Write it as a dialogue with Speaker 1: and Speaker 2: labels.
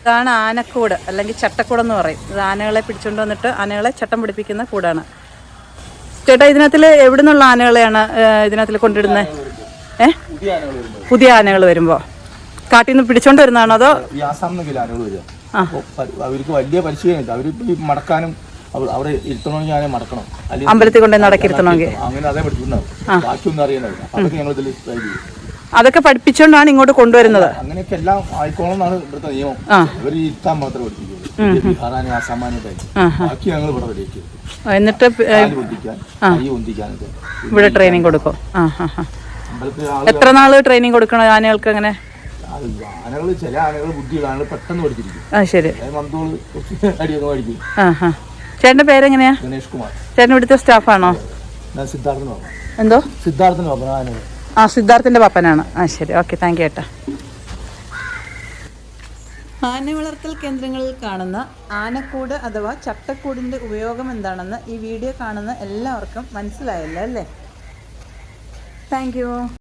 Speaker 1: ഇതാണ് ആനക്കൂട് അല്ലെങ്കിൽ ചട്ടക്കൂട് എന്ന് പറയും. ഇത് ആനകളെ പിടിച്ചുകൊണ്ട് വന്നിട്ട് ആനകളെ ചട്ടം പിടിപ്പിക്കുന്ന കൂടാണ്. ചേട്ടാ ഇതിനകത്തിൽ എവിടെ നിന്നുള്ള ആനകളെയാണ് ഇതിനകത്തിൽ കൊണ്ടിടുന്നത് ഏ?
Speaker 2: പുതിയ ആനകൾ വരുമ്പോൾ
Speaker 1: വരുമ്പോൾ കാട്ടിൽ നിന്ന് പിടിച്ചോണ്ട് വരുന്നതാണോ അതോ?
Speaker 2: അവർക്ക് വലിയ പരിശീലനം മടക്കാനും അവിടെ ഇരുത്തണമെങ്കിൽ മടക്കണം.
Speaker 1: അമ്പലത്തിൽ കൊണ്ടുപോയി നടക്കിരുത്തണമെങ്കിൽ.
Speaker 2: അങ്ങനെ അതേ പഠിപ്പിക്കുന്നുണ്ടാവും ബാക്കിയൊന്നും അറിയണ്ടാവില്ല അതൊക്കെ ഞങ്ങൾ ഇതിൽ ട്രൈ ചെയ്യും.
Speaker 1: അതൊക്കെ പഠിപ്പിച്ചുകൊണ്ടാണ് ഇങ്ങോട്ട് കൊണ്ടുവരുന്നത്.
Speaker 2: അങ്ങനെയൊക്കെ എല്ലാം ആയിക്കോളം എന്നാണ് ഇവിടുത്തെ നിയമം. ഇവർ ഇരുത്താൻ മാത്രമേ പഠിപ്പിക്കുള്ളൂ. ആസാമാനൊക്കെ ബാക്കി ഞങ്ങൾ ഇവിടെ റെഡിയാക്കി
Speaker 1: എന്നിട്ട് ഇവിടെ ട്രെയിനിങ് കൊടുക്കും. എത്ര നാൾ ട്രെയിനിങ് കൊടുക്കണം ആനകൾക്ക് അങ്ങനെ?
Speaker 2: ആനകൾ ചില ആനകൾ ബുദ്ധിയുള്ള ആനകൾ പെട്ടെന്ന് പഠിച്ചിരിക്കും.
Speaker 1: ശരി.
Speaker 2: മന്തോൾ അടിയൊക്കെ പഠിക്കും
Speaker 1: ചേട്ടന്റെ പേരെങ്ങനെയാ?
Speaker 2: ഗണേഷ് കുമാർ.
Speaker 1: ചേട്ടൻ ഇവിടുത്തെ സ്റ്റാഫാണോ
Speaker 2: ഞാൻ സിദ്ധാർത്ഥന്
Speaker 1: എന്തോ?
Speaker 2: സിദ്ധാർത്ഥനോ പറഞ്ഞു ആനകൾ.
Speaker 1: ആ സിദ്ധാർത്ഥിന്റെ പപ്പനാണ്. ആ ശരി. ഓക്കെ താങ്ക് യു ഏട്ടാ. ആന വളർത്തൽ കേന്ദ്രങ്ങളിൽ കാണുന്ന ആനക്കൂട് അഥവാ ചട്ടക്കൂടിന്റെ ഉപയോഗം എന്താണെന്ന് ഈ വീഡിയോ കാണുന്ന എല്ലാവർക്കും മനസ്സിലായല്ലോ അല്ലേ? Thank you